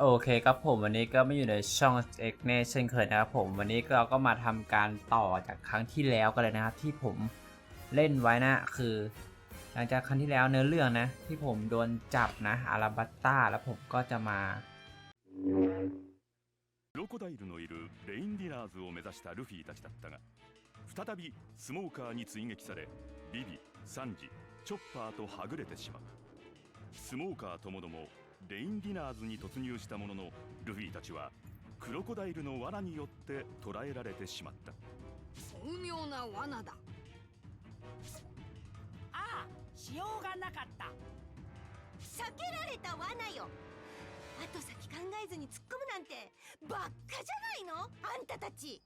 โอเคครับผมวันนี้ก็ไม่อยู่ในช่อง X เนเช่นเคยนะครับผมวันนี้เราก็มาทำการต่อจากครั้งที่แล้วกันเลยนะครับ ที่ผมเล่นไว้นะ คือ หลังจากครั้งที่แล้วเนื้อเรื่องนะ ที่ผมโดนจับนะอาราบัตตาแล้วผมก็จะมา クロコダイルのいるレインディナーズを目指したルフィたちだったが再びスモーカーに追撃されビビサンジチョッパーとはぐれてしまうスモーカーともども レインディナーズに突入したもののルフィたちはクロコダイルの罠によって捕らえられてしまった。巧妙な罠だ。ああしようがなかった。避けられた罠よ。後先考えずに突っ込むなんてばっかじゃないの？あんたたち。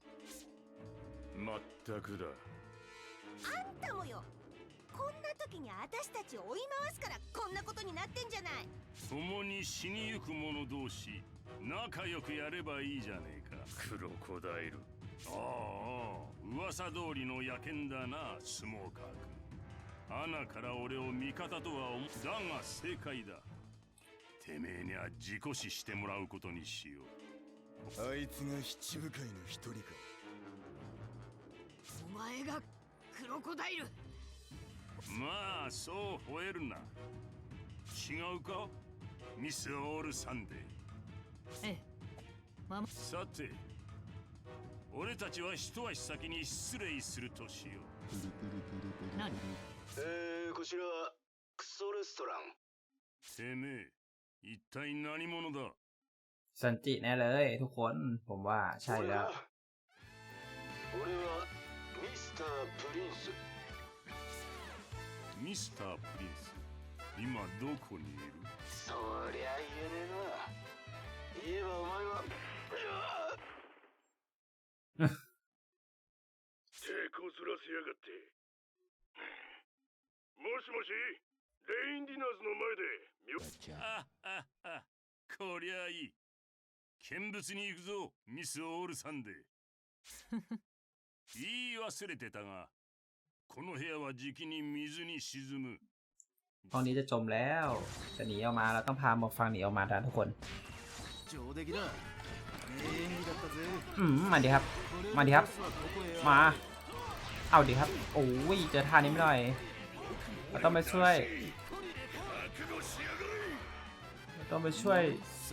まったくだ。あんたもよこんな時に私たちを追い回すからこんなことになってんじゃない。共に死にゆく者同士仲良くやればいいじゃねえか。クロコダイル。ああ噂通りの野犬だなスモーカー君。穴から俺を味方とは思だが正解だ。てめえには自己死してもらうことにしよう。あいつが七部会の一人か。お前がクロコダイルまあそう吠えるな違うかミス・オール・サンデーええままさて俺たちは一足先に失礼するとしよう何えー、こちらはクソレストランてめえ一体何者だ สันจิแน่เลยทุกคนผมว่าใช่แล้ว 俺はミスタープリンス ミスタープリンス。今どこにいる？そりゃ言えねえな。言えばお前は。手こずらせやがって。もしもしレインディナーズの前であああこりゃいい。見物に行くぞミス・オールサンデー。言い忘れてたがこの部屋はじきに水に沈む ห้องนี้จะจมแล้วจะหนีออกมาเราต้องพาหมวกฟังหนีออกมาดันทุกคน 上出来だ名演技だったぜ อืมมาดิครับ มาดิครับ มา เอาดิครับ โอ้ยเจอท่านี้ไม่หน่อยเราต้องไปช่วยเราต้องไปช่วย さ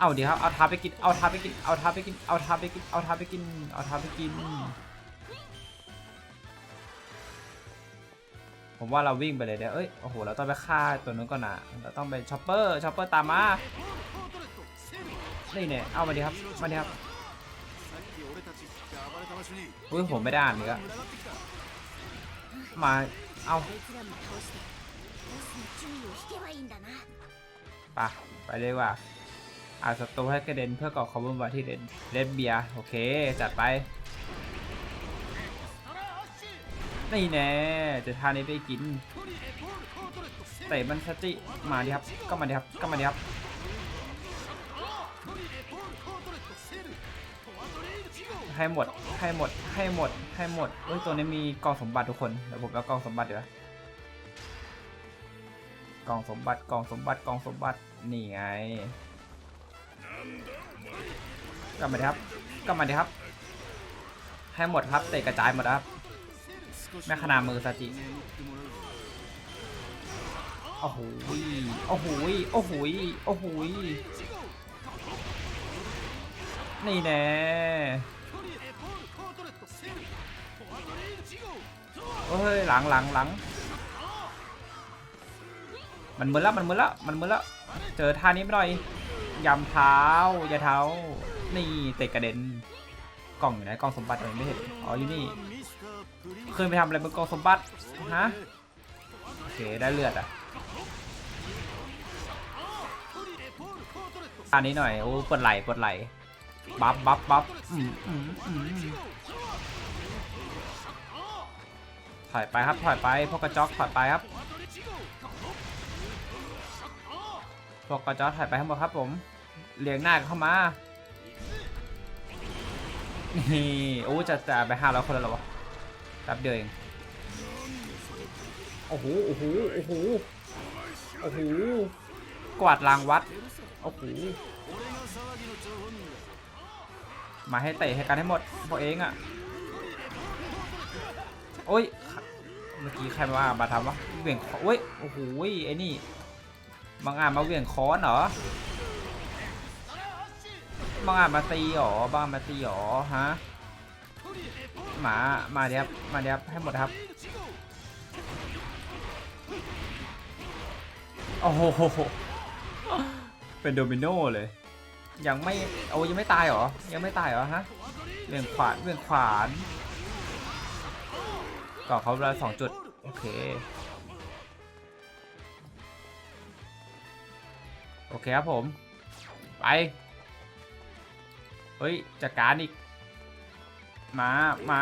เอาดิครับ เอาท้าไปกิน เอาท้าไปกิน เอาท้าไปกิน เอาท้าไปกิน เอาท้าไปกิน เอาท้าไปกิน ผมว่าเราวิ่งไปเลยเดี๋ยวเอ้ย โอ้โห เราต้องไปฆ่าตัวนู้นก่อนนะเราต้องไปช็อปเปอร์ ช็อปเปอร์ตามมา นี่เนี่ย เอามาดิครับ มาดิครับอุ้ยผมไม่ได้อ่านเลยอะมา เอาปะไปเลยว่ะอาศัตรูให้กระเด็นเพื่อก่อคอมบอมบ์ที่เล่นเล่นเบียโอเค จัดไป นี่แน่จะทานนี้ไปกินเตะมันสติมาดิครับก็มาดิครับก็มาดิครับให้หมดให้หมดให้หมดให้หมดเอ้ยตัวนี้มีกองสมบัติทุกคนเดี๋ยวผมเอากองสมบัติเดี๋ยวกองสมบัติกองสมบัติกองสมบัตินี่ไงกลับมาดิครับกลับมาดิครับให้หมดครับเตะกระจายหมดครับ แม่ขนามือซาจิโอ้โหโอ้โหโอ้โหโอ้โหนี่แน่เฮ้ยหลังหลังหลังมันมือแล้วมันมือแล้วมันมือแล้วเจอท่านี้ไม่หน่ยยำเท้ายาเท้านี่เตะกระเด็น กล่องอยู่ไหนกล่องสมบัติอะไรไม่เห็นอ๋ออยู่นี่เคยไปทำอะไรบนกล่องสมบัติฮะโอเคได้เลือดอะอันนี้หน่อยโอ้ปวดไหล่ปวดไหล่บัฟบัฟบัฟถอยไปครับถอยไปพวกกระจอกถอยไปครับพวกกระจอกถอยไปทั้งหมดครับผมเลี้ยงหน้าเข้ามา นี่โอ้จะจะไปห้าร้อยคนแล้วเหรอวะแป๊บเดียวเองโอ้โหโอ้โหโอ้โหโอ้โหกวาดรางวัดโอ้โหมาให้เตะให้กันให้หมดพวกเองอะโอ้ยเมื่อกี้ใครมามาทำวะเหวี่ยงโอ้ยโอ้โหไอ้นี่บางอ่านมาเหวี่ยงค้อนเหรอ บางอามาตีเหรอบางอามาตีเหรอฮะหมามาเดียบมาเดียบให้หมดครับโอ้โหเป็นโดมิโนเลย ยังไม่โอ้ยังไม่ตายเหรอ ยังไม่ตายเหรอฮะเวียงขวานเวียงขวานก่อเขาเวลาสองจุด โอเค โอเคครับผม ไป เฮ้ยจัดการอีกมามา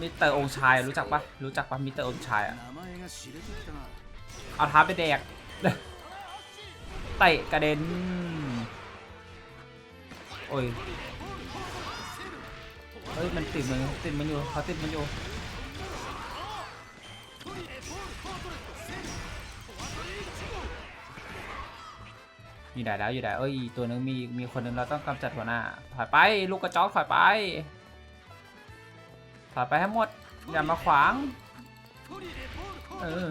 มิสเตอร์องค์ชายรู้จักปะรู้จักปะมิสเตอร์องค์ชายอะเอาท้าไปแดกเตะกระเด็น โอ้ยเฮ้ย มันติดมันติดมันอยู่เขาติดมันอยู่ อยู่ไหนแล้วอยู่ไหนเอ้ยตัวนึงมีมีคนนึงเราต้องกำจัดหัวหน้าถอยไปลูกกระจอกถอยไปถอยไปให้หมดอย่ามาขวางเออ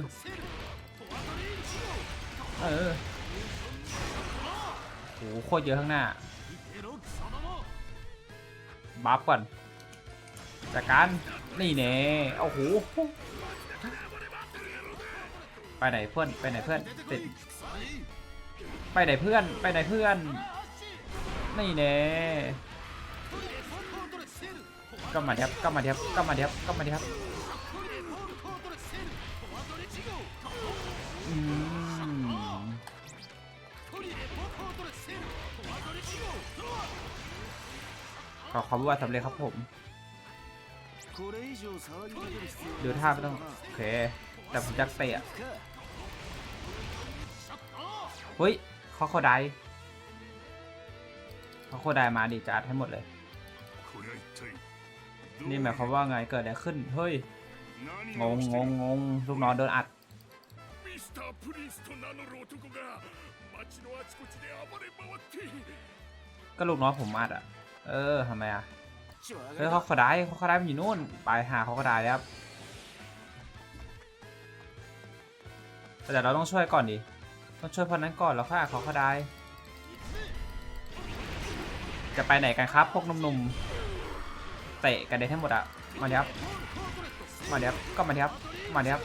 เออโหโคตรเยอะข้างหน้าบัฟก่อนจากการนี่เน่โอ้โหไปไหนเพื่อนไปไหนเพื่อนติด ไปไหนเพื่อนไปไหนเพื่อนนี่เน่ก็มาเดียบก็มาเดียบก็มาเดียบก็มาเดียบขอความว่าสำเร็จครับผมดูท่าไม่ต้องโอเคแต่ผมจะเตะ ฮ้ยเขาโคไดเขาโคไดมาดิจะอัดให้หมดเลย こりゃ一体どう นี่หมายความว่าไงเกิดอะไรขึ้น เฮ้ย 何 ง が ง 起き ง て ง る งงลูกน้องโดนอัด ミスタープリンスと名乗る男が街のあちこちで暴れ回っている ก็ลูกน้องผมอัดอ่ะ เออทำไมอ่ะ เฮ้ยเขาโคไดเขาโคไดมันอยู่นู่น ไปหาเขาโคไดแล้วครับแต่เราต้องช่วยก่อนดิ ต้องช่วยพอนั้นก่อนแล้วค่อยหาเขาไดจะไปไหนกันครับ พวกหนุ่มๆ เตะกันได้ทั้งหมดอะมาเดี๋ยวครับมาเดี๋ยวครับก็มาเดี๋ยวครับมาเดี๋ยวครับ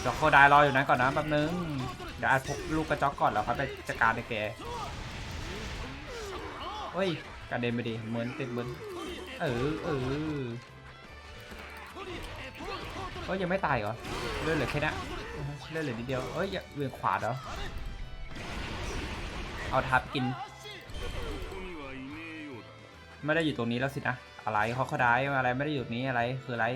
เดี๋ยวโคไดรออยู่นั้นก่อนนะแป๊บนึง เดี๋ยวอัดพกลูกกระจอกก่อนแล้วค่อยไปจัดการในแกเฮ้ยกระเด็นไปดิเหมือนติดเหมือนเออเออเฮ้ยยังไม่ตายเหรอเลือดเหลือแค่นี้ เล่นเหลือนิดเดียวเอ้ยเวียงขวาเด้อเอาทับกิน ไม่ได้อยู่ตรงนี้แล้วสินะ อะไรเขาเขาได้อะไรไม่ได้อยู่นี้อะไรคืออะไร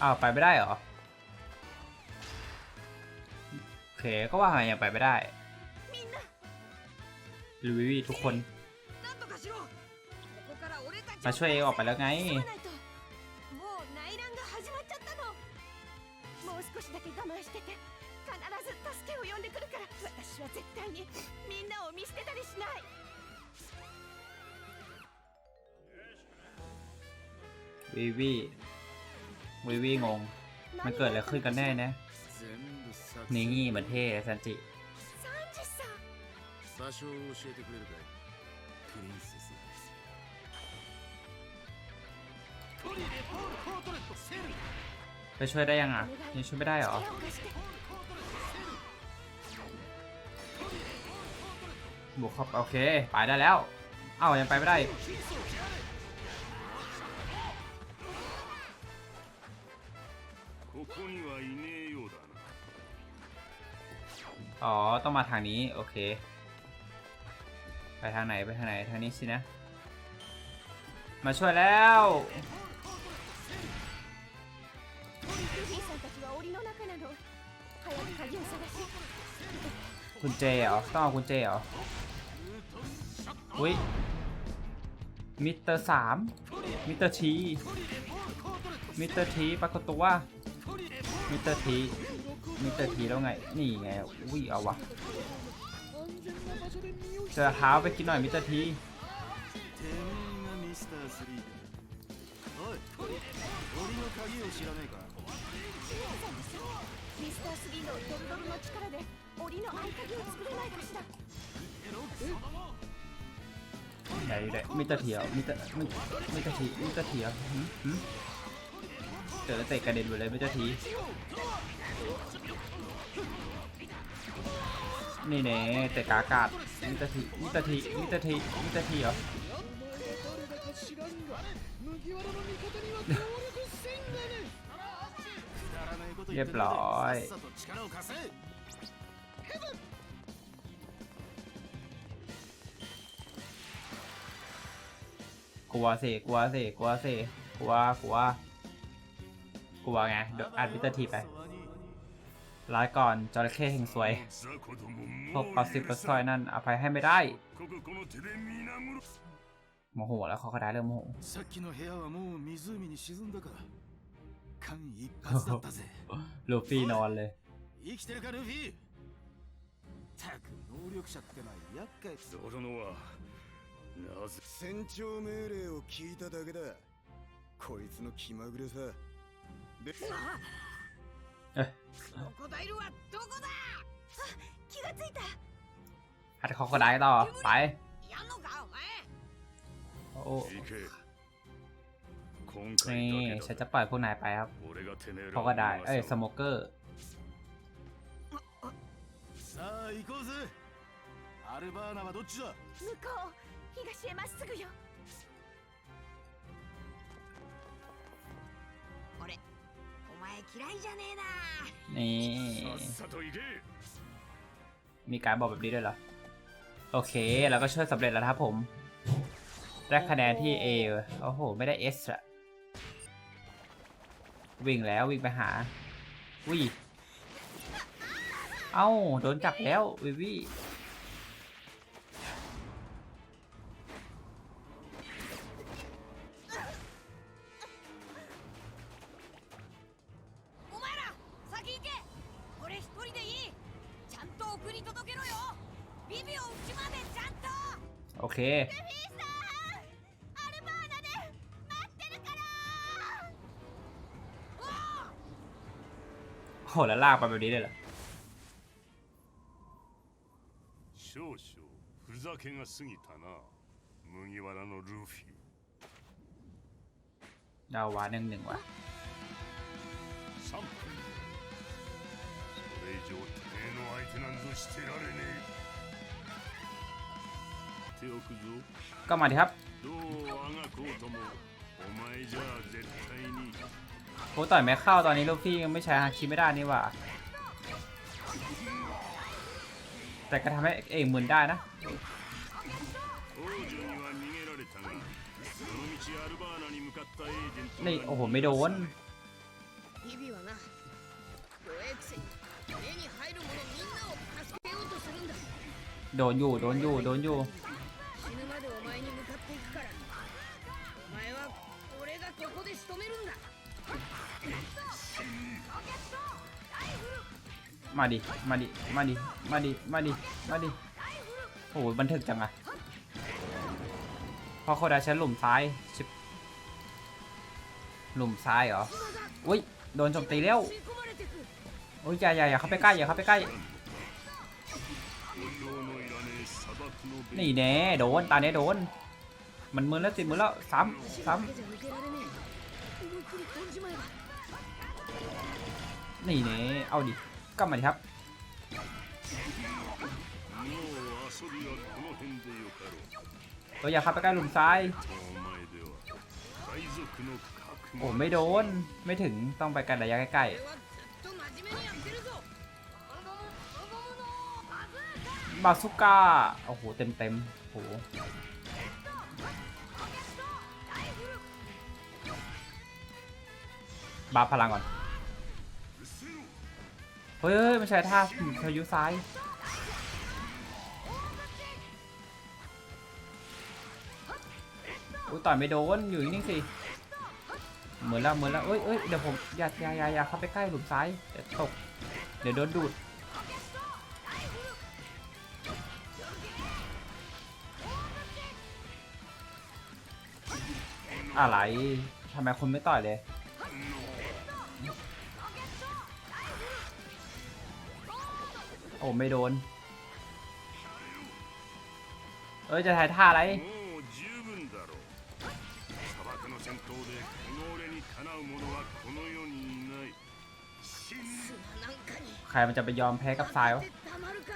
อ้าวไปไม่ได้เหรอ เคก็ว่ามันยังไปไม่ได้ลุยทุกคน มาช่วยเองออกไปแล้วไงวิวีวิวีงง มันเกิดอะไรขึ้นกันแน่นะ นี่งี้เหมือนเท่ซันจิ サンジさん場所を教えてくれるかいプリンセスです ไปช่วยได้ยังอ่ะยังช่วยไม่ได้เหรอ 手を貸して บุกเข้าโอเค ไปได้แล้ว เอ้ายังไปไม่ได้ อ๋อ ต้องมาทางนี้ โอเค ไปทางไหนไปทางไหนทางนี้สินะ มาช่วยแล้วคุณเจเหรอต้องเอาคุณเจเหรออุ้ยมิเตอร์สามมิเตอร์ชีมิเตอร์ทีปรากฏตัวมิเตอร์ที มิสเตอร์ทีแล้วไง นี่ไงอุ้ยเอาวะเจอเท้าไปกินหน่อยมิสเตอร์ที てめえがミスター3だおい檻の鍵を知らねえかシエンさんでしょミスター3のドルドルの力で檻の合鍵を作れないかしら ไหนอยู่ไหนมิสเตอร์ทีเหรอมิสเตอร์มิมิสเตอร์ทีมิสเตอร์ทีเหรอหืมหืมเจอแล้วเตะกระเด็นหมดเลยมิสเตอร์ที นี่เน่แต่กากาดมิตาทีมิตาทีมิตาทีมิตาทีเหรอเรียบร้อยกลัวเสกลัวเสกลัวเสกลัวกลัวกลัวไงอัดมิตาทีไป ร้ายก่อนจระเข้แห่งสวย 雑魚ども พวก も กอสิบกระซอยนั่นอภัยให้ไม่ได้ こここの手で皆殺し โมโหแล้วเขาก็ได้เริ่มโมโห さっきの部屋はもう湖に沈んだか間一髪だったぜ ลูฟี่นอนเลย 生きてるかルフィたく能力者ってのは厄介ゾロノはなぜ船長命令を聞いただけだこいつの気まぐれさで クロコダイルはどこだ気がついた อัดเขาก็ได้ต่อไป やんのかお前 โอ้ 行け今 นี่ 回 ฉั だ น け จะ だ ปล่อยพวกนายไปครับ 俺がてめえら เขาก็ได้ เอ้ย を สโมเกอร์ さあ行こうぜアルバーナはどっちだ向こう東へまっすぐよ 嫌いじゃねえな นี่ さっさと行け มีการบอกแบบนี้ด้วยเหรอ โอเค แล้วก็ช่วยสำเร็จแล้วนะครับผม ได้คะแนนที่ A โอ้โห ไม่ได้ S อะวิ่งแล้ววิ่งไปหาวิเอ้า โดนจับแล้ว วิวิ โอเค ルフィさんアルバーナで待ってるからโหแล้วลากไปแบบนี้เลยเหรอ 少々ふざけが過ぎたな麦わらのルフィ ดาววาหนึ่งหนึ่งวะ 3分それ以上てめえの相手なんぞしてられねえ手をくぞ ก็มาดิครับโอ้ต่อยแม่เข้าตอนนี้ลูกพี่ยังไม่ใช้ฮาคิไม่ได้นี่ว่า แต่ก็ทำให้เองเหมือนได้นะนี่โอ้โห ไม่โดนโดนอยู่ โดนอยู่ โดนอยู่ までお前に向かっていくからお前は俺がここで仕留めるんだ มาดิ มาดิ มาดิ มาดิ มาดิ มาดิ โอ้โหบันทึกจังอะพอโคดาใช้หลุมซ้ายชิบหลุมซ้ายเหรอ อุ้ย โดนโจมตีแล้ว 吸い込まれてく อุ้ยอย่าอย่าอย่าเข้าไปใกล้ อย่าเข้าไปใกล้ นี่แน่โดนตาแน่โดน มันมือแล้วสิมือแล้วซ้ำซ้ำนี่แน่เอาดิกลับมาดิครับตัวอย่าขับไปใกล้หลุมซ้ายโอ้ไม่โดนไม่ถึงต้องไปกันระยะใกล้ๆ บาซูก้า โอ้โห เต็มเต็มโอ้โหบาพลังก่อน เฮ้ยไม่ใช่ท่าพายุซ้าย อุ้ยต่อยไม่โดน อยู่นี่สิ เหมือนแล้วเหมือนแล้วเอ้ยเอ้ยเดี๋ยวผม อย่าอย่าอย่าอย่าเข้าไปใกล้หลุมซ้าย เดี๋ยวตก เดี๋ยวโดนดูด อะไร ทำไมคุณไม่ต่อยเลย โอ้ไม่โดน เอ้ย จะถ่ายท่าอะไร もう十分だろう砂漠の戦闘でこの俺にかなう者はこの世にいない死ん砂なんかに ใครมันจะไปยอมแพ้กับทรายวะ たまるか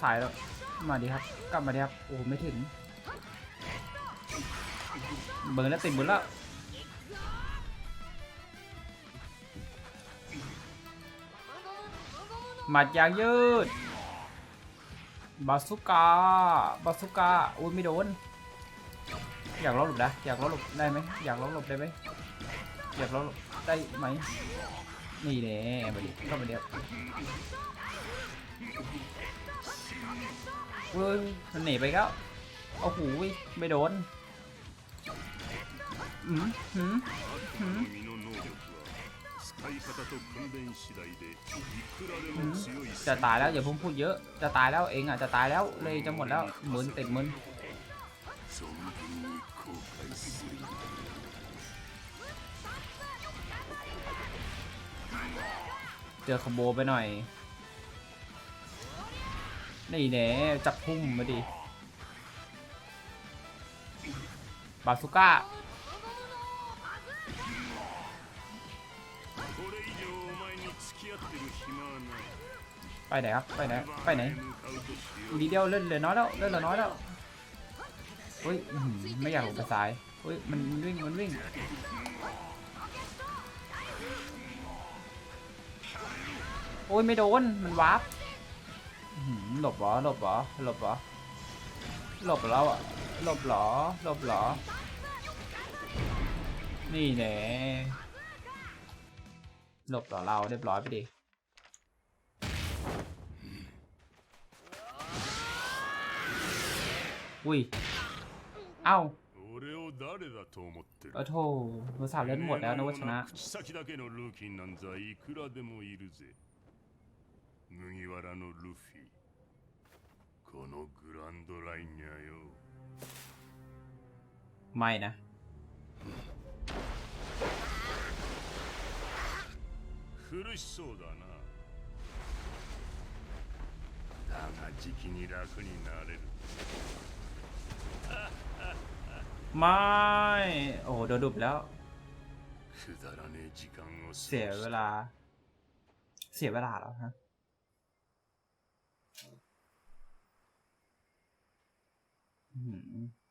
สายแล้ว มาดีครับ กลับมาดีครับ โอ้โหไม่ถึง เบิร์นแล้วติดเบิร์แล้วหมัดยางยืดบาสุก้าบาสุก้าอุ้ยไม่โดน อยากล้อหลบนะ อยากล้อหลบได้ไหมอยากล้อหลบได้ไหมอยากล้อหลบได้ไหมนี่แน่มาดิเข้ามาเดียวเว้ยมันหนีไปแล้วโอ้โหไม่โดน จะตายแล้วอย่าพุ่งพูดเยอะ จะตายแล้วเองอะจะตายแล้วเลยจะหมดแล้วเหมือนติดมึนเจอขโบไปหน่อย นี่แน่จับพุ่มมาดิ บาสุก้า ไปไหนครับไปไหนไปไหนดีเดียวเล่นเหลือน้อยแล้วเล่นเหลือน้อยแล้วเฮ้ยไม่อยากหลงไปซ้ายเฮ้ยมันวิ่งมันวิ่งโอ้ยไม่โดนมันวาร์ปหลบหรอหลบหรอหลบหรอหลบแล้วอะหลบหรอหลบหรอนี่แน่หลบหรอเราเรียบร้อยไปดี อุ้ย เอ้า 俺を誰だと思ってる เออโธ่มือสาวเล่นหมดแล้วนะว่าชนะ 口先だけのルーキーなんざいくらでもいるぜ麦わらのルフィこのグランドラインにゃよ ไม่นะ 苦しそうだなだがじきに楽になれる ไม่ โอ้โหโดนดุบแล้ว เสียเวลา เสียเวลาแล้วฮะ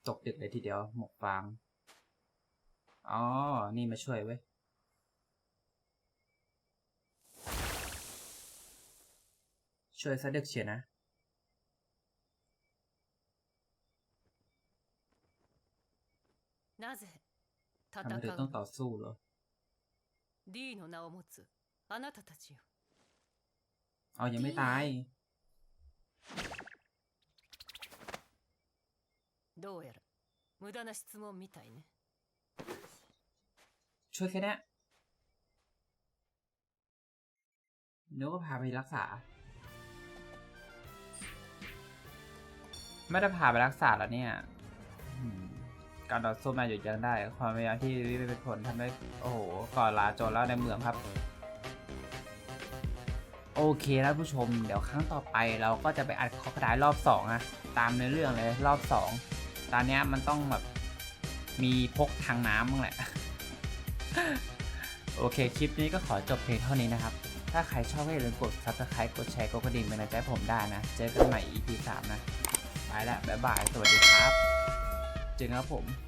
ตกดึกเลยทีเดียว หมกฟาง อ๋อ นี่มาช่วยเว้ย ช่วยซะเด็กเชียนะ ทำ 戦 ไม う เธอต้องต่อสู้เหรอ D の名を持つあなたたちよ เอายังไม่ตาย どうやら無駄な質問みたいね ช่วยแค่เนี้ยนึกว่าพาไปรักษา ไม่ได้พาไปรักษาแล้วเนี่ยอืม การต่อสู้มาหยุดยั้งได้ ความพยายามที่วิเป็นผลทำให้โอ้โห ก่อนลาโจรแล้วในเมืองครับ โอเคนะผู้ชม เดี๋ยวครั้งต่อไปเราก็จะไปอัดคอกระดายรอบ2นะตามในเรื่องเลยรอบ 2 ตอนนี้มันต้องแบบมีพกทางน้ำบ้างแหละ โอเค คลิปนี้ก็ขอจบเพียงเท่านี้นะครับ ถ้าใครชอบก็อย่าลืมกด subscribe กดแชร์กดกระดิ่งเป็นกำลังใจผมได้นะ เจอกันใหม่ EP 3 นะ ไปแล้วบ๊ายบาย สวัสดีครับ เจอกันครับผม